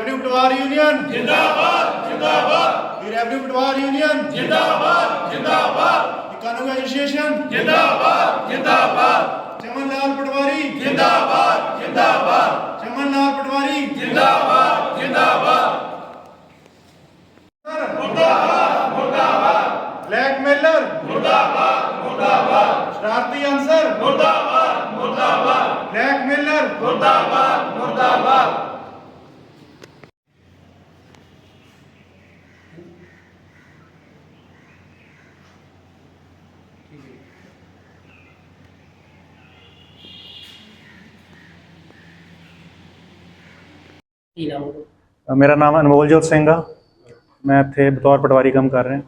Revenue ਪਟਵਾਰ union. ਜਿੰਦਾਬਾਦ ਜਿੰਦਾਬਾਦ। ਰੈਵਨਿਊ ਪਟਵਾਰ ਯੂਨੀਅਨ। ਜਿੰਦਾਬਾਦ ਜਿੰਦਾਬਾਦ। ਕਾਨੂੰਨ ਐਸੋਸੀਏਸ਼ਨ। ਜਿੰਦਾਬਾਦ ਜਿੰਦਾਬਾਦ। ਚਮਨ ਲਾਲ ਪਟਵਾਰੀ। ਜਿੰਦਾਬਾਦ ਜਿੰਦਾਬਾਦ। ਚਮਨ ਲਾਲ ਪਟਵਾਰੀ। ਜਿੰਦਾਬਾਦ ਜਿੰਦਾਬਾਦ। ਮੁਰਦਾਬਾਦ। ਮੁਰਦਾਬਾਦ ਬਲੈਕਮੇਲਰ ਮੁਰਦਾਬਾਦ ਮੁਰਦਾਬਾਦ। ਸ਼ਰਾਰਤੀ ਅਨਸਰ। ਮੁਰਦਾਬਾਦ ਮੁਰਦਾਬਾਦ। ਬਲੈਕਮੇਲਰ ਕੀ ਨਾਮ ਹੈ? ਮੇਰਾ ਨਾਮ ਅਨਮੋਲਜੋਤ ਸਿੰਘ ਆ। ਮੈਂ ਇੱਥੇ ਬਤੌਰ ਪਟਵਾਰੀ ਕੰਮ ਕਰ ਰਿਹਾ।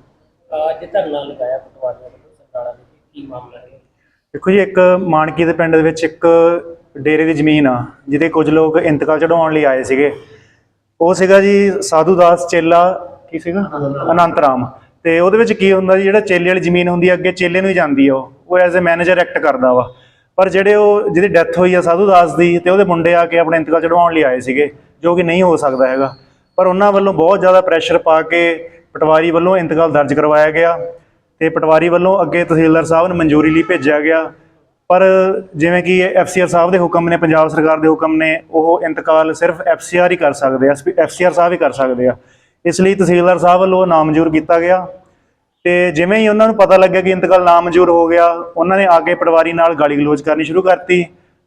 ਅੱਜ ਧਰਨਾ ਲਗਾਇਆ ਪਟਵਾਰੀਆਂ ਵੱਲੋਂ ਸਰਕਾਰਾਂ ਦੇ ਕੀ ਮਾਮਲਾ ਹੈ? ਦੇਖੋ ਜੀ ਇੱਕ ਮਾਨਕੀ ਦੇ ਪਿੰਡ ਦੇ ਵਿੱਚ ਇੱਕ ਡੇਰੇ ਦੀ ਜ਼ਮੀਨ ਆ ਜਿਹਦੇ ਕੁਝ ਲੋਕ ਇੰਤਕਾਲ ਚੜਾਉਣ ਲਈ ਆਏ ਸੀਗੇ। ਉਹ ਸੀਗਾ ਜੀ ਸਾਧੂ ਦਾਸ ਚੇਲਾ ਕੀ ਸੀਗਾ? ਅਨੰਤ ਰਾਮ ਤੇ ਉਹਦੇ ਵਿੱਚ ਕੀ ਹੁੰਦਾ ਜੀ ਜਿਹੜਾ ਚੇਲੇ ਵਾਲੀ ਜ਼ਮੀਨ ਹੁੰਦੀ ਆ ਅੱਗੇ ਚੇਲੇ ਨੂੰ ਹੀ ਜਾਂਦੀ ਆ ਉਹ। ਉਹ ਐਜ਼ ਅ ਮੈਨੇਜਰ ਐਕਟ ਕਰਦਾ ਵਾ। ਪਰ ਜਿਹੜੇ ਉਹ ਜਿਹਦੀ ਡੈਥ ਹੋਈ ਆ ਸਾਧੂ ਦਾਸ ਦੀ ਤੇ ਉਹਦੇ ਮੁੰਡੇ ਆ ਕੇ ਆਪਣਾ ਇੰਤਕਾਲ ਚੜਵਾਉਣ ਲਈ ਆਏ ਸੀਗੇ। ਜੋ ਕਿ ਨਹੀਂ ਹੋ ਸਕਦਾ ਹੈਗਾ। ਪਰ ਉਹਨਾਂ ਵੱਲੋਂ ਬਹੁਤ ਜ਼ਿਆਦਾ ਪ੍ਰੈਸ਼ਰ ਪਾ ਕੇ ਪਟਵਾਰੀ ਵੱਲੋਂ ਇੰਤਕਾਲ ਦਰਜ ਕਰਵਾਇਆ ਗਿਆ ਤੇ ਪਟਵਾਰੀ ਵੱਲੋਂ ਅੱਗੇ ਤਹਿਸੀਲਦਾਰ ਸਾਹਿਬ ਨੂੰ ਮਨਜ਼ੂਰੀ ਲਈ ਭੇਜਿਆ ਗਿਆ। ਪਰ ਜਿਵੇਂ ਕਿ ਐਫਸੀਆਰ ਸਾਹਿਬ ਦੇ ਹੁਕਮ ਨੇ, ਪੰਜਾਬ ਸਰਕਾਰ ਦੇ ਹੁਕਮ ਨੇ, ਉਹ ਇੰਤਕਾਲ ਸਿਰਫ ਐਫਸੀਆਰ ਹੀ ਕਰ ਸਕਦੇ ਆ ਐਫਸੀਆਰ ਸਾਹਿਬ ਹੀ ਕਰ ਸਕਦੇ ਆ। ਇਸ ਲਈ ਤਹਿਸੀਲਦਾਰ ਸਾਹਿਬ ਵੱਲੋਂ ਨਾਮਨਜ਼ੂਰ ਕੀਤਾ ਗਿਆ ਤੇ ਜਿਵੇਂ ਹੀ ਉਹਨਾਂ ਨੂੰ ਪਤਾ ਲੱਗਿਆ ਕਿ ਇੰਤਕਾਲ ਨਾਮਨਜ਼ੂਰ ਹੋ ਗਿਆ, ਉਹਨਾਂ ਨੇ ਆ ਕੇ ਪਟਵਾਰੀ ਨਾਲ ਗਾਲੀ ਗਲੋਚ ਕਰਨੀ ਸ਼ੁਰੂ ਕਰਤੀ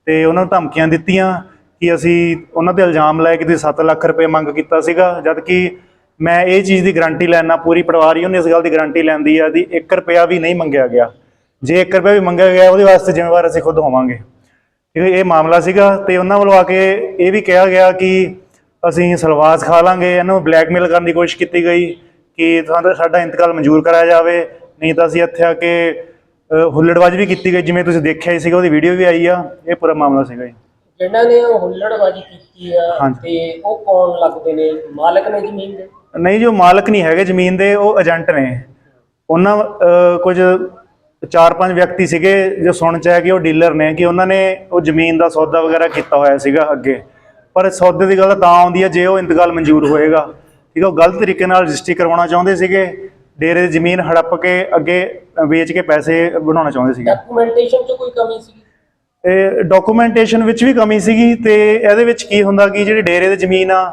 ਤੇ ਉਹਨਾਂ ਨੂੰ ਧਮਕੀਆਂ ਦਿੱਤੀਆਂ ਕਿ ਅਸੀਂ ਉਹਨਾਂ ਤੇ ਇਲਜ਼ਾਮ ਲਾਏ ਕਿ ਤੁਸੀਂ 7 ਲੱਖ ਰੁਪਏ ਮੰਗ ਕੀਤਾ ਸੀਗਾ, ਜਦ ਕਿ ਮੈਂ ਇਹ ਚੀਜ਼ ਦੀ ਗਾਰੰਟੀ ਲੈਣਾ ਪੂਰੀ ਪਟਵਾਰੀ ਉਹਨੇ ਇਸ ਗੱਲ ਦੀ ਗਾਰੰਟੀ ਲੈਂਦੀ ਆ ਦੀ 1 ਰੁਪਿਆ ਵੀ ਨਹੀਂ ਮੰਗਿਆ ਗਿਆ। ਜੇ 1 ਰੁਪਿਆ ਵੀ ਮੰਗਿਆ ਗਿਆ, ਉਹਦੇ ਵਾਸਤੇ ਜ਼ਿੰਮੇਵਾਰ ਅਸੀਂ ਖੁਦ ਹੋਵਾਂਗੇ। ਠੀਕ ਇਹ ਮਾਮਲਾ ਸੀਗਾ ਤੇ ਉਹਨਾਂ ਵੱਲੋਂ ਆ ਕੇ ਇਹ ਵੀ ਕਿਹਾ ਗਿਆ ਕਿ ਅਸੀਂ ਸਲਵਾਸ ਖਾ ਲਾਂਗੇ, ਇਹਨੂੰ ਬਲੈਕਮੇਲ ਕਰਨ ਦੀ ਕੋਸ਼ਿਸ਼ ਕੀਤੀ ਗਈ ਕਿ ਸਾਡਾ ਸਾਡਾ ਇੰਤਕਾਲ ਮਨਜ਼ੂਰ ਕਰਾਇਆ ਜਾਵੇ। ਨਹੀਂ ਤਾਂ ਅਸੀਂ ਇੱਥੇ ਆ ਕੇ ਹੁੱਲੜਬਾਜ਼ੀ ਵੀ ਕੀਤੀ ਗਈ, ਜਿਵੇਂ ਤੁਸੀਂ ਦੇਖਿਆ ਹੀ ਸੀਗਾ, ਉਹਦੀ ਵੀਡੀਓ ਵੀ ਆਈ ਆ। ਇਹ ਪੂਰਾ ਮਾਮਲਾ ਸੀਗਾ ਜੀ। ਜਿਨ੍ਹਾਂ ਨੇ ਉਹ ਹੁੱਲੜਬਾਜੀ ਕੀਤੀ ਆ ਹਾਂਜੀ। ਤੇ ਉਹ ਕੌਣ ਲੱਗਦੇ ਨੇ? ਮਾਲਕ ਨੇ ਜ਼ਮੀਨ ਦੇ? ਨਹੀਂ ਜੋ ਮਾਲਕ ਨਹੀਂ ਹੈਗੇ ਜ਼ਮੀਨ ਦੇ ਉਹ ਏਜੰਟ ਨੇ। ਉਹਨਾਂ ਕੁਝ ਚਾਰ ਪੰਜ ਵਿਅਕਤੀ ਸੀਗੇ ਜੋ ਸੁਣ ਚ ਕਿ ਉਹ ਡੀਲਰ ਨੇ ਕਿ ਉਹਨਾਂ ਨੇ ਉਹ ਜ਼ਮੀਨ ਦਾ ਸੌਦਾ ਵਗੈਰਾ ਕੀਤਾ ਹੋਇਆ ਸੀਗਾ ਅੱਗੇ। ਪਰ ਸੌਦੇ ਦੀ ਗੱਲ ਤਾਂ ਆਉਂਦੀ ਹੈ ਜੇ ਉਹ ਇੰਤਕਾਲ ਮਨਜ਼ੂਰ ਹੋਏਗਾ। ਠੀਕ ਹੈ ਉਹ ਗਲਤ ਤਰੀਕੇ ਨਾਲ ਰਜਿਸਟਰੀ ਕਰਵਾਉਣਾ ਚਾਹੁੰਦੇ ਸੀਗੇ ਡੇਰੇ ਦੀ ਜ਼ਮੀਨ ਹੜੱਪ ਕੇ ਅੱਗੇ ਵੇਚ ਕੇ ਪੈਸੇ ਬਣਾਉਣਾ ਚਾਹੁੰਦੇ ਸੀਗੇ। ਡਾਕੂਮੈਂਟੇਸ਼ਨ 'ਚ ਕੋਈ ਕਮੀ ਸੀ ਇਹ ਡਾਕੂਮੈਂਟੇਸ਼ਨ ਵਿੱਚ ਵੀ ਕਮੀ ਸੀਗੀ ਤੇ ਇਹਦੇ ਵਿੱਚ ਕੀ ਹੁੰਦਾ ਕਿ ਜਿਹੜੀ ਡੇਰੇ ਦੀ ਜ਼ਮੀਨ ਆ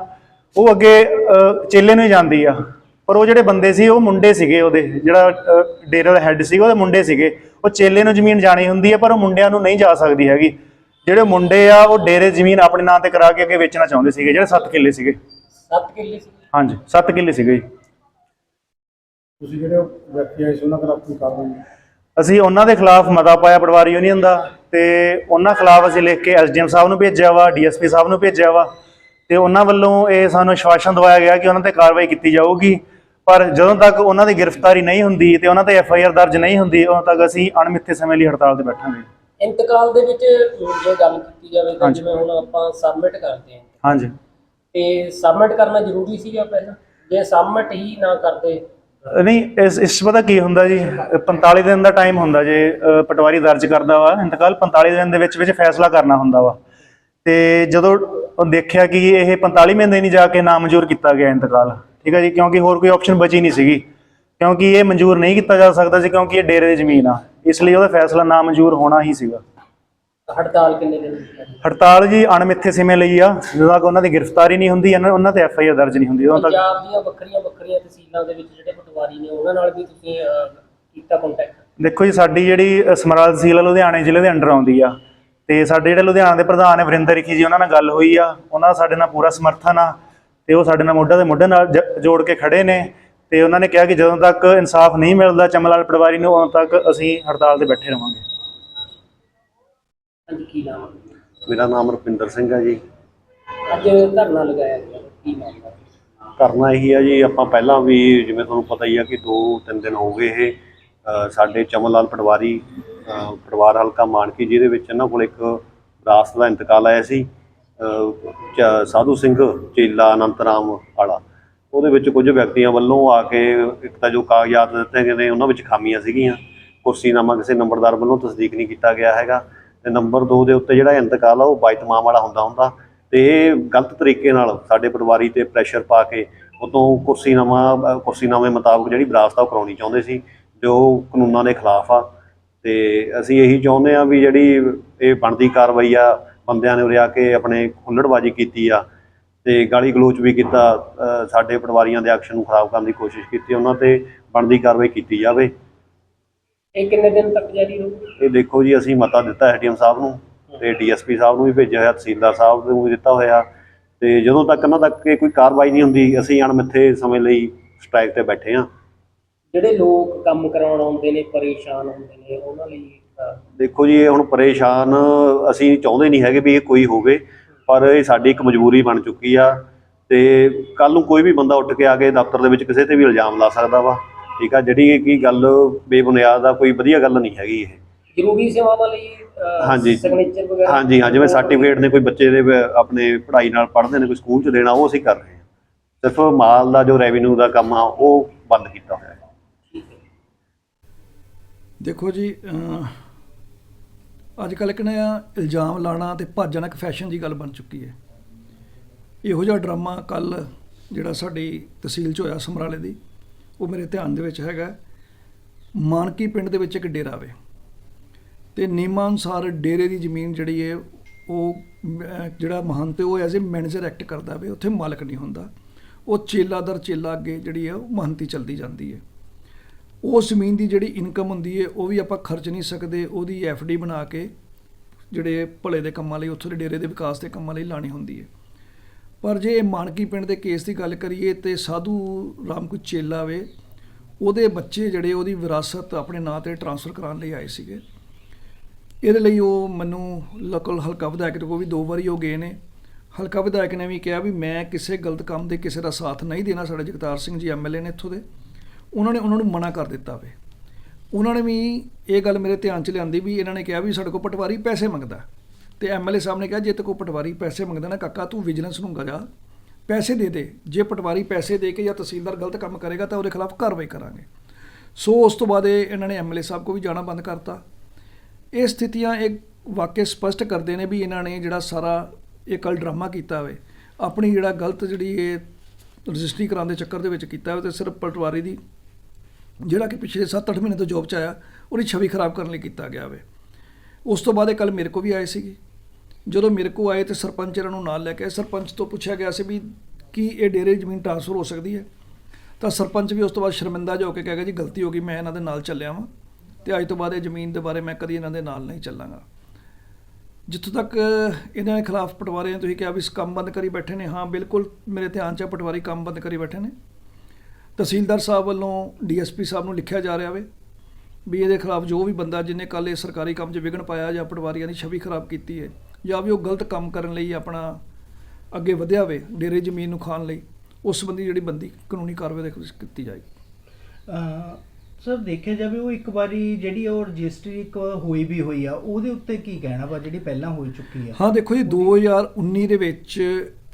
ਉਹ ਅੱਗੇ ਚੇਲੇ ਨੂੰ ਜਾਂਦੀ ਆ। ਪਰ ਉਹ ਜਿਹੜੇ ਬੰਦੇ ਸੀ ਉਹ ਮੁੰਡੇ ਸੀਗੇ ਉਹਦੇ ਜਿਹੜਾ ਡੇਰੇ ਦਾ ਹੈੱਡ ਸੀਗਾ ਉਹਦੇ ਮੁੰਡੇ ਸੀਗੇ। ਉਹ ਚੇਲੇ ਨੂੰ ਜ਼ਮੀਨ ਜਾਣੀ ਹੁੰਦੀ ਆ ਪਰ ਉਹ ਮੁੰਡਿਆਂ ਨੂੰ ਨਹੀਂ ਜਾ ਸਕਦੀ ਹੈਗੀ। ਜਿਹੜੇ ਮੁੰਡੇ ਆ ਉਹ ਡੇਰੇ ਜ਼ਮੀਨ ਆਪਣੇ ਨਾਂ ਤੇ ਕਰਾ ਕੇ ਅੱਗੇ ਵੇਚਣਾ ਚਾਹੁੰਦੇ ਸੀਗੇ ਜਿਹੜੇ 7 ਕਿੱਲੇ ਸੀਗੇ। 7 ਕਿੱਲੇ ਸੀ? ਹਾਂਜੀ 7 ਕਿੱਲੇ ਸੀਗੇ ਜੀ। ਤੁਸੀਂ ਜਿਹੜੇ ਵਿਅਕਤੀ ਆਏ ਸੀ ਉਹਨਾਂ ਖਿਲਾਫ ਕੋਈ ਕਾਰਵਾਈ? ਅਸੀਂ ਉਹਨਾਂ ਦੇ ਖਿਲਾਫ ਮਤਾ ਪਾਇਆ ਪਟਵਾਰੀ ਯੂਨੀਅਨ ਦਾ। ਤੇ ਉਹਨਾਂ ਖਿਲਾਫ ਅਸੀਂ ਲਿਖ ਕੇ ਐਸਡੀਐਮ ਸਾਹਿਬ ਨੂੰ ਭੇਜਿਆ ਵਾ ਡੀਐਸਪੀ ਸਾਹਿਬ ਨੂੰ ਭੇਜਿਆ ਵਾ ਤੇ ਉਹਨਾਂ ਵੱਲੋਂ ਇਹ ਸਾਨੂੰ ਆਸ਼ਵਾਸਨ ਦਵਾਇਆ ਗਿਆ ਕਿ ਉਹਨਾਂ ਤੇ ਕਾਰਵਾਈ ਕੀਤੀ ਜਾਊਗੀ। ਪਰ ਜਦੋਂ ਤੱਕ ਉਹਨਾਂ ਦੀ ਗ੍ਰਿਫਤਾਰੀ ਨਹੀਂ ਹੁੰਦੀ ਤੇ ਉਹਨਾਂ ਤੇ ਐਫਆਈਆਰ ਦਰਜ ਨਹੀਂ ਹੁੰਦੀ ਉਦੋਂ ਤੱਕ ਅਸੀਂ ਅਣਮਿੱਥੇ ਸਮੇਂ ਲਈ ਹੜਤਾਲ ਤੇ ਬੈਠਾਂਗੇ। ਇੰਤਕਾਲ ਦੇ ਵਿੱਚ ਜੇ ਗੱਲ ਕੀਤੀ ਜਾਵੇ ਤਾਂ। ਜਿਵੇਂ ਹੁਣ ਆਪਾਂ ਸਬਮਿਟ ਕਰਦੇ ਹਾਂ। ਹਾਂਜੀ। ਤੇ ਸਬਮਿਟ ਕਰਨਾ ਜ਼ਰੂਰੀ ਸੀਗਾ ਪਹਿਲਾਂ? ਜੇ ਸਬਮਿਟ ਹੀ ਨਾ ਕਰਦੇ ਨਹੀਂ, ਇਸ ਇਸ ਪਤਾ ਕੀ ਹੁੰਦਾ ਜੀ? 45 ਦਿਨ ਦਾ ਟਾਈਮ ਹੁੰਦਾ ਜੇ ਪਟਵਾਰੀ ਦਰਜ ਕਰਦਾ ਵਾ, ਇੰਤਕਾਲ 45 ਦਿਨ ਦੇ ਵਿੱਚ ਵਿੱਚ ਫੈਸਲਾ ਕਰਨਾ ਹੁੰਦਾ ਵਾ। ਤੇ ਜਦੋਂ ਦੇਖਿਆ ਕਿ ਇਹ 45 ਮਹੀਨੇ ਨਹੀਂ ਜਾ ਕੇ ਨਾਮਨਜ਼ੂਰ ਕੀਤਾ ਗਿਆ ਇੰਤਕਾਲ, ਠੀਕ ਹੈ ਜੀ? ਕਿਉਂਕਿ ਹੋਰ ਕੋਈ ਆਪਸ਼ਨ ਬਚੀ ਨਹੀਂ ਸੀਗੀ। ਕਿਉਂਕਿ ਇਹ ਮਨਜ਼ੂਰ ਨਹੀਂ ਕੀਤਾ ਜਾ ਸਕਦਾ ਸੀ, ਕਿਉਂਕਿ ਇਹ ਡੇਰੇ ਦੀ ਜ਼ਮੀਨ ਆ। ਇਸ ਲਈ ਉਹਦਾ ਫੈਸਲਾ ਨਾਮਨਜ਼ੂਰ ਹੋਣਾ ਹੀ ਸੀਗਾ। ਹੜਤਾਲ ਕਿੰਨੇ ਦਿਨ ਦੀ ਹੈ? ਹੜਤਾਲ ਜੀ ਅਣਮਿੱਥੇ ਸਮੇਂ ਲਈ ਆ ਜਦੋਂ ਤੱਕ ਉਹਨਾਂ ਦੀ ਗ੍ਰਿਫਤਾਰੀ ਨਹੀਂ ਹੁੰਦੀ ਇਹਨਾਂ- ਉਹਨਾਂ ਤੇ ਐਫ ਆਈ ਆਰ ਦਰਜ ਨਹੀਂ ਹੁੰਦੀ ਉਦੋਂ ਤੱਕ ਪੰਜਾਬ ਦੀਆਂ ਵੱਖਰੀਆਂ ਵੱਖਰੀਆਂ ਤਹਿਸੀਲਾਂ ਦੇ ਵਿੱਚ ਜਿਹੜੇ ਪਟਵਾਰੀ ਨੇ ਉਹਨਾਂ ਨਾਲ ਵੀ ਤੁਸੀਂ ਅਹ, ਕੀਤਾ ਕੰਟੈਕਟ ਦੇਖੋ ਜੀ ਸਾਡੀ ਜਿਹੜੀ ਅ, ਸਮਰਾਲਾ ਤਹਿਸੀਲ ਆ ਲੁਧਿਆਣੇ ਜ਼ਿਲ੍ਹੇ ਦੇ ਅੰਡਰ ਆਉਂਦੀ ਆ। ਤੇ ਸਾਡੇ ਜਿਹੜੇ ਲੁਧਿਆਣਾ ਦੇ ਪ੍ਰਧਾਨ ਨੇ ਵਰਿੰਦਰ ਰਿਖੀ ਜੀ ਉਹਨਾਂ ਨਾਲ ਗੱਲ ਹੋਈ ਆ। ਉਹਨਾਂ ਦਾ ਸਾਡੇ ਨਾਲ ਪੂਰਾ ਸਮਰਥਨ ਆ। ਤੇ ਉਹ ਸਾਡੇ ਨਾਲ ਮੋਢੇ ਦੇ ਮੋਢੇ ਨਾਲ ਜ- ਜੋੜ ਕੇ ਖੜੇ ਨੇ। ਤੇ ਉਹਨਾਂ ਨੇ ਕਿਹਾ ਕਿ ਜਦੋਂ ਤੱਕ ਇਨਸਾਫ ਨਹੀਂ ਮਿਲਦਾ ਚਮਲਾਲ ਪਟਵਾਰੀ ਨੂੰ ਉਦੋਂ ਤੱਕ ਅਸੀਂ ਹੜਤਾਲ ਤੇ ਬੈਠੇ ਰਵਾਂਗੇ। ਹਾਂਜੀ ਕੀ ਨਾਮ ਹੈ? ਮੇਰਾ ਨਾਮ ਰੁਪਿੰਦਰ ਸਿੰਘ ਹੈ ਜੀ। ਅੱਜ ਧਰਨਾ ਲਗਾਇਆ ਗਿਆ ਕੀ ਮਾਮਲਾ? ਕਰਨਾ ਇਹੀ ਹੈ ਜੀ ਆਪਾਂ ਪਹਿਲਾਂ ਵੀ ਜਿਵੇਂ ਤੁਹਾਨੂੰ ਪਤਾ ਹੀ ਆ ਕਿ 2-3 ਦਿਨ ਹੋ ਗਏ ਇਹ ਅ, ਸਾਡੇ ਚਮਨ ਲਾਲ ਪਟਵਾਰੀ ਅ, ਪਟਵਾਰ ਹਲਕਾ ਮਾਨਕੀ ਜਿਹਦੇ ਵਿੱਚ ਇਹਨਾਂ ਕੋਲ ਇੱਕ ਵਿਰਾਸਤ ਦਾ ਇੰਤਕਾਲ ਆਇਆ ਸੀ ਅ, ਚ- ਸਾਧੂ ਸਿੰਘ ਚੇਲਾ ਅਨੰਤ ਰਾਮ ਵਾਲਾ। ਉਹਦੇ ਵਿੱਚ ਕੁਝ ਵਿਅਕਤੀਆਂ ਵੱਲੋਂ ਆ ਕੇ ਇੱਕ ਤਾਂ ਜੋ ਕਾਗਜ਼ਾਤ ਦਿੱਤੇ ਗਏ ਨੇ ਉਹਨਾਂ ਵਿੱਚ ਖਾਮੀਆਂ ਸੀਗੀਆਂ। ਕੁਰਸੀਨਾਮਾ ਕਿਸੇ ਨੰਬਰਦਾਰ ਵੱਲੋਂ ਤਸਦੀਕ ਨਹੀਂ ਕੀਤਾ ਗਿਆ ਹੈਗਾ। ਤੇ ਨੰਬਰ 2 ਦੇ ਉੱਤੇ ਜਿਹੜਾ ਇੰਤਕਾਲ ਆ ਉਹ ਬਾਇਤਮਾਮ ਵਾਲਾ ਹੁੰਦਾ ਹੁੰਦਾ। ਤੇ ਇਹ ਗਲਤ ਤਰੀਕੇ ਨਾਲ ਸਾਡੇ ਪਟਵਾਰੀ ਤੇ ਪ੍ਰੈਸ਼ਰ ਪਾ ਕੇ ਉਤੋਂ ਕੁਰਸੀਨਾਮਾ ਅ, ਕੁਰਸੀਨਾਮੇ ਮੁਤਾਬਕ ਜਿਹੜੀ ਵਿਰਾਸਤ ਆ ਉਹ ਕਰਾਉਣੀ ਚਾਹੁੰਦੇ ਸੀ ਜੋ ਕਾਨੂੰਨਾਂ ਦੇ ਖਿਲਾਫ ਆ। ਤੇ ਅਸੀਂ ਇਹੀ ਚਾਹੁੰਦੇ ਆ ਵੀ ਜਿਹੜੀ ਇਹ ਬਣਦੀ ਕਾਰਵਾਈ ਆ ਬੰਦਿਆਂ ਨੇ ਉਰੇ ਆ ਕੇ ਆਪਣੇ ਹੁੱਲੜਬਾਜ਼ੀ ਕੀਤੀ ਆ ਤੇ ਗਾਲੀ ਗਲੋਚ ਵੀ ਕੀਤਾ ਸਾਡੇ ਪਟਵਾਰੀਆਂ ਦੇ ਐਕਸ਼ਨ ਨੂੰ ਖਰਾਬ ਕਰਨ ਦੀ ਕੋਸ਼ਿਸ਼ ਕੀਤੀ ਉਹਨਾਂ ਤੇ ਬਣਦੀ ਕਾਰਵਾਈ ਕੀਤੀ ਜਾਵੇ। ਇਹ ਕਿੰਨੇ ਦਿਨ ਤੱਕ ਜਾਰੀ ਰਹੂ? ਇਹ ਦੇਖੋ ਜੀ ਅਸੀਂ ਮਤਾ ਦਿੱਤਾ ਐਸਡੀਐਮ ਸਾਹਿਬ ਨੂੰ ਤੇ ਡੀਐਸਪੀ ਸਾਹਿਬ ਨੂੰ ਵੀ ਭੇਜਿਆ ਹੋਇਆ ਤਹਿਸੀਲਦਾਰ ਸਾਹਿਬ ਨੂੰ ਵੀ ਦਿੱਤਾ ਹੋਇਆ। ਤੇ ਜਦੋਂ ਤੱਕ ਇਹਨਾਂ ਤੱਕ ਕੋਈ ਕਾਰਵਾਈ ਨਹੀਂ ਹੁੰਦੀ ਅਸੀਂ ਅਣਮਿੱਥੇ ਸਮੇਂ ਲਈ ਸਟ੍ਰਾਈਕ ਤੇ ਬੈਠੇ ਹਾਂ। ਜਿਹੜੇ ਲੋਕ ਕੰਮ ਕਰਾਉਣ ਆਉਂਦੇ ਨੇ ਪਰੇਸ਼ਾਨ ਹੁੰਦੇ ਨੇ ਉਹਨਾਂ ਲਈ ਦੇਖੋ ਜੀ ਇਹ ਹੁਣ ਪਰੇਸ਼ਾਨ ਅਸੀਂ ਚਾਹੁੰਦੇ ਨਹੀਂ ਹੈਗੇ ਵੀ ਇਹ ਕੋਈ ਹੋਵੇ ਪਰ ਇਹ ਸਾਡੀ ਇੱਕ ਮਜਬੂਰੀ ਬਣ ਚੁੱਕੀ ਆ। ਤੇ ਕੱਲ ਨੂੰ ਕੋਈ ਵੀ ਬੰਦਾ ਉੱਠ ਕੇ ਆ ਕੇ ਦਫ਼ਤਰ ਦੇ ਵਿੱਚ ਕਿਸੇ ਤੇ ਵੀ ਇਲਜ਼ਾਮ ਲਾ ਸਕਦਾ ਵਾ। ਠੀਕ ਆ ਜਿਹੜੀ ਕੀ ਗੱਲ ਬੇਬੁਨਿਆਦ ਆ ਕੋਈ ਵਧੀਆ ਗੱਲ ਨਹੀਂ ਹੈਗੀ ਇਹ। ਜ਼ਰੂਰੀ ਸੇਵਾਵਾਂ ਲਈ ਹਾਂਜੀ। ਸਿਗਨੇਚਰ ਵਗੈਰਾ? ਹਾਂਜੀ ਹਾਂ ਜਿਵੇਂ ਸਰਟੀਫਿਕੇਟ ਨੇ ਕੋਈ ਬੱਚੇ ਦੇ ਵ- ਆਪਣੇ ਪੜ੍ਹਾਈ ਨਾਲ ਪੜ੍ਹਦੇ ਨੇ ਕੋਈ ਸਕੂਲ 'ਚ ਦੇਣਾ ਉਹ ਅਸੀਂ ਕਰ ਰਹੇ ਹਾਂ। ਸਿਰਫ ਮਾਲ ਦਾ ਜੋ ਰੈਵਨਿਊ ਦਾ ਕੰਮ ਆ ਉਹ ਬੰਦ ਕੀਤਾ ਹੋਇਆ ਹੈ। ਦੇਖੋ ਜੀ ਅੱਜ ਕੱਲ੍ਹ ਇੱਕ ਨਾ ਇਲਜ਼ਾਮ ਲਾਣਾ ਤੇ ਭੱਜ ਜਾਣਾ ਇੱਕ ਫੈਸ਼ਨ ਦੀ ਗੱਲ ਬਣ ਚੁੱਕੀ ਹੈ। ਇਹੋ ਜਿਹਾ ਡਰਾਮਾ ਕੱਲ ਜਿਹੜਾ ਸਾਡੀ ਤਹਿਸੀਲ 'ਚ ਹੋਇਆ ਸਮਰਾਲੇ ਦੀ। ਉਹ ਮੇਰੇ ਧਿਆਨ ਦੇ ਵਿੱਚ ਹੈਗਾ। ਮਾਨਕੀ ਪਿੰਡ ਦੇ ਵਿੱਚ ਇੱਕ ਡੇਰਾ ਵੇ। ਤੇ ਨਿਯਮਾਂ ਅਨੁਸਾਰ ਡੇਰੇ ਦੀ ਜ਼ਮੀਨ ਜਿਹੜੀ ਹੈ ਉਹ ਜਿਹੜਾ ਮਹੰਤ ਹੈ ਉਹ ਐਜ਼ ਅ ਮੈਨੇਜਰ ਐਕਟ ਕਰਦਾ ਵੇ। ਉੱਥੇ ਮਾਲਕ ਨਹੀਂ ਹੁੰਦਾ। ਉਹ ਚੇਲਾ ਦਰ ਚੇਲਾ ਅੱਗੇ ਜਿਹੜੀ ਹੈ ਉਹ ਮਹੰਤੀ ਚਲਦੀ ਜਾਂਦੀ ਹੈ ਉਸ ਜ਼ਮੀਨ ਦੀ ਜਿਹੜੀ ਇਨਕਮ ਹੁੰਦੀ ਹੈ ਉਹ ਵੀ ਆਪਾਂ ਖਰਚ ਨਹੀਂ ਸਕਦੇ। ਉਹਦੀ ਡੀ ਬਣਾ ਕੇ ਜਿਹੜੇ ਭਲੇ ਦੇ ਕੰਮਾਂ ਲਈ, ਉੱਥੋਂ ਦੇ ਡੇਰੇ ਦੇ ਵਿਕਾਸ ਦੇ ਕੰਮਾਂ ਲਈ ਲਾਣੀ ਹੁੰਦੀ ਹੈ ਪਰ ਜੇ ਇਹ ਮਾਨਕੀ ਪਿੰਡ ਦੇ ਕੇਸ ਦੀ ਗੱਲ ਕਰੀਏ ਤੇ ਸਾਧੂ ਰਾਮ ਕੋਈ ਚੇਲਾ ਵੇ, ਉਹਦੇ ਬੱਚੇ ਜਿਹੜੇ ਉਹਦੀ ਵਿਰਾਸਤ ਆਪਣੇ ਨਾਂ ਤੇ ਟ੍ਰਾਂਸਫਰ ਕਰਾਉਣ ਲਈ ਆਏ ਸੀਗੇ। ਇਹਦੇ ਲਈ ਉਹ ਮੈਨੂੰ ਲੋਕਲ ਹਲਕਾ ਵਿਧਾਇਕ ਦੇ ਕੋਲ ਵੀ ਦੋ ਵਾਰੀ ਉਹ ਗਏ ਨੇ। ਹਲਕਾ ਵਿਧਾਇਕ ਨੇ ਵੀ ਕਿਹਾ ਵੀ ਮੈਂ ਕਿਸੇ ਗਲਤ ਕੰਮ ਦੇ ਕਿਸੇ ਦਾ ਸਾਥ ਨਹੀਂ ਦੇਣਾ, ਸਾਡੇ ਜਗਤਾਰ ਸਿੰਘ ਜੀ ਐਮਐਲਏ ਨੇ ਇੱਥੋਂ ਦੇ। ਉਹਨਾਂ ਨੇ ਉਹਨਾਂ ਨੂੰ ਮਨਾ ਕਰ ਦਿੱਤਾ ਵੇ। ਉਹਨਾਂ ਨੇ ਵੀ ਇਹ ਗੱਲ ਮੇਰੇ ਧਿਆਨ 'ਚ ਲਿਆਂਦੀ ਵੀ ਇਹਨਾਂ ਨੇ ਕਿਹਾ ਵੀ ਸਾਡੇ ਕੋਲ ਪਟਵਾਰੀ ਪੈਸੇ ਮੰਗਦਾ। ਤੇ ਐਮਐਲਏ ਸਾਹਿਬ ਨੇ ਕਿਹਾ, ਜੇ ਤੇ ਕੋਈ ਪਟਵਾਰੀ ਪੈਸੇ ਮੰਗਦਾ ਨਾ, ਕਾਕਾ, ਤੂੰ ਵਿਜੀਲੈਂਸ ਨੂੰ ਜਾ ਪੈਸੇ ਦੇ ਦੇ। ਜੇ ਪਟਵਾਰੀ ਪੈਸੇ ਦੇ ਕੇ ਜਾਂ ਤਹਿਸੀਲਦਾਰ ਗਲਤ ਕੰਮ ਕਰੇਗਾ, ਤਾਂ ਉਹਦੇ ਖਿਲਾਫ ਕਾਰਵਾਈ ਕਰਾਂਗੇ। ਸੋ ਉਸ ਤੋਂ ਬਾਅਦ ਇਹ ਇਹਨਾਂ ਨੇ ਐਮਐਲਏ ਸਾਹਿਬ ਕੋ ਵੀ ਜਾਣਾ ਬੰਦ ਕਰਤਾ। ਇਹ ਸਥਿਤੀਆਂ ਇੱਕ ਵਾਕਿਆ ਸਪਸ਼ਟ ਕਰਦੇ ਨੇ ਵੀ ਇਹਨਾਂ ਨੇ ਜਿਹੜਾ ਸਾਰਾ ਇਹ ਕੱਲ ਡਰਾਮਾ ਕੀਤਾ ਹੋਵੇ, ਆਪਣੀ ਜਿਹੜਾ ਗਲਤ ਜਿਹੜੀ ਇਹ ਰਜਿਸਟਰੀ ਕਰਾਉਣ ਦੇ ਚੱਕਰ ਦੇ ਵਿੱਚ ਕੀਤਾ ਹੋਵੇ, ਤੇ ਸਿਰਫ ਪਟਵਾਰੀ ਦੀ ਜਿਹੜਾ ਕਿ ਪਿਛਲੇ 7-8 ਮਹੀਨੇ ਤੋਂ ਜੌਬ 'ਚ ਆਇਆ, ਉਹਦੀ ਛਵੀ ਖਰਾਬ ਕਰਨ ਲਈ ਕੀਤਾ ਗਿਆ ਹੋਵੇ। ਉਸ ਤੋਂ ਬਾਅਦ ਇਹ ਕੱਲ ਮੇਰੇ ਕੋ ਵੀ ਆਏ ਸੀਗੇ। ਜਦੋਂ ਮੇਰੇ ਕੋ ਆਏ ਤੇ ਸਰਪੰਚ ਇਹਨਾਂ ਨੂੰ ਨਾਲ ਲੈ ਕੇ ਆਏ। ਸਰਪੰਚ ਤੋਂ ਪੁੱਛਿਆ ਗਿਆ ਸੀ ਵੀ ਕੀ ਇਹ ਡੇਰੇ ਜ਼ਮੀਨ ਟ੍ਰਾਂਸਫਰ ਹੋ ਸਕਦੀ ਹੈ? ਤਾਂ ਸਰਪੰਚ ਵੀ ਉਸ ਤੋਂ ਬਾਅਦ ਸ਼ਰਮਿੰਦਾ ਜਿਹਾ ਹੋ ਕੇ ਕਹਿ ਗਿਆ ਜੀ, ਗਲਤੀ ਹੋ ਗਈ, ਮੈਂ ਇਹਨਾਂ ਦੇ ਨਾਲ ਚੱਲਿਆ ਵਾਂ ਤੇ ਅੱਜ ਤੋਂ ਬਾਅਦ ਇਹ ਜ਼ਮੀਨ ਦੇ ਬਾਰੇ ਮੈਂ ਕਦੀ ਇਹਨਾਂ ਦੇ ਨਾਲ ਨਹੀਂ ਚੱਲਾਂਗਾ। ਜਿੱਥੋਂ ਤੱਕ ਇਹਨਾਂ ਦੇ ਖਿਲਾਫ ਪਟਵਾਰੀ ਨੇ ਤੁਸੀਂ ਕਿਹਾ ਵੀ ਇਸ ਕੰਮ ਬੰਦ ਕਰੀ ਬੈਠੇ ਨੇ। ਹਾਂ, ਬਿਲਕੁਲ ਮੇਰੇ ਧਿਆਨ 'ਚ ਹੈ ਪਟਵਾਰੀ ਕੰਮ ਬੰਦ ਕਰੀ ਬੈਠੇ ਨੇ। ਤਹਿਸੀਲਦਾਰ ਸਾਹਿਬ ਵੱਲੋਂ ਡੀਐਸਪੀ ਸਾਹਿਬ ਨੂੰ ਲਿਖਿਆ ਜਾ ਰਿਹਾ ਵੇ ਵੀ ਇਹਦੇ ਖਿਲਾਫ ਜੋ ਵੀ ਬੰਦਾ ਜਿਹਨੇ ਕੱਲ ਇਹ ਸਰਕਾਰੀ ਕੰਮ 'ਚ ਵਿਘਨ ਪਾਇਆ ਜਾਂ ਪਟਵਾਰੀਆਂ ਦੀ ਛਵੀ ਖਰਾਬ ਕੀਤੀ ਹੈ ਜਾਂ ਵੀ ਉਹ ਗਲਤ ਕੰਮ ਕਰਨ ਲਈ ਆਪਣਾ ਅੱਗੇ ਵਧਿਆ ਵੇ ਡੇਰੇ ਜ਼ਮੀਨ ਨੂੰ ਖਾਣ ਲਈ ਉਸ ਸੰਬੰਧੀ ਜਿਹੜੀ ਬੰਦੀ ਕਾਨੂੰਨੀ ਕਾਰਵਾਈ ਦੇਖੋ ਕੀਤੀ ਜਾਏਗੀ। ਸਰ ਦੇਖਿਆ ਜਾਵੇ ਉਹ ਇੱਕ ਵਾਰੀ ਜਿਹੜੀ ਉਹ ਰਜਿਸਟਰੀ ਇੱਕ ਹੋਈ ਵੀ ਹੋਈ ਆ ਉਹਦੇ ਉੱਤੇ ਕੀ ਕਹਿਣਾ ਵਾ ਜਿਹੜੀ ਪਹਿਲਾਂ ਹੋ ਚੁੱਕੀ ਆ? ਹਾਂ ਦੇਖੋ ਜੀ 2019 ਦੇ ਵਿੱਚ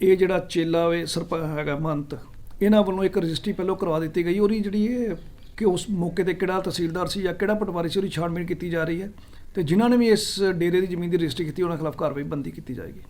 ਇਹ ਜਿਹੜਾ ਚੇਲਾ ਵੇ ਸਰਪ ਹੈਗਾ ਮੰਤ ਇਹਨਾਂ ਵੱਲੋਂ ਇੱਕ ਰਜਿਸਟਰੀ ਪਹਿਲਾਂ ਕਰਵਾ ਦਿੱਤੀ ਗਈ। ਉਹਦੀ ਜਿਹੜੀ ਇਹ ਕਿ ਉਸ ਮੌਕੇ ਤੇ ਕਿਹੜਾ ਤਹਿਸੀਲਦਾਰ ਸੀ ਜਾਂ ਕਿਹੜਾ ਪਟਵਾਰੀ ਸੀ ਉਹਦੀ ਛਾਣਬੀਣ ਕੀਤੀ ਜਾ ਰਹੀ ਹੈ। ਤੇ ਜਿਨ੍ਹਾਂ ਨੇ ਵੀ ਇਸ ਡੇਰੇ ਦੀ ਜ਼ਮੀਨ ਦੀ ਰਜਿਸਟਰੀ ਕੀਤੀ, ਉਹਨਾਂ ਖਿਲਾਫ ਕਾਰਵਾਈ ਬੰਦੀ ਕੀਤੀ ਜਾਏਗੀ।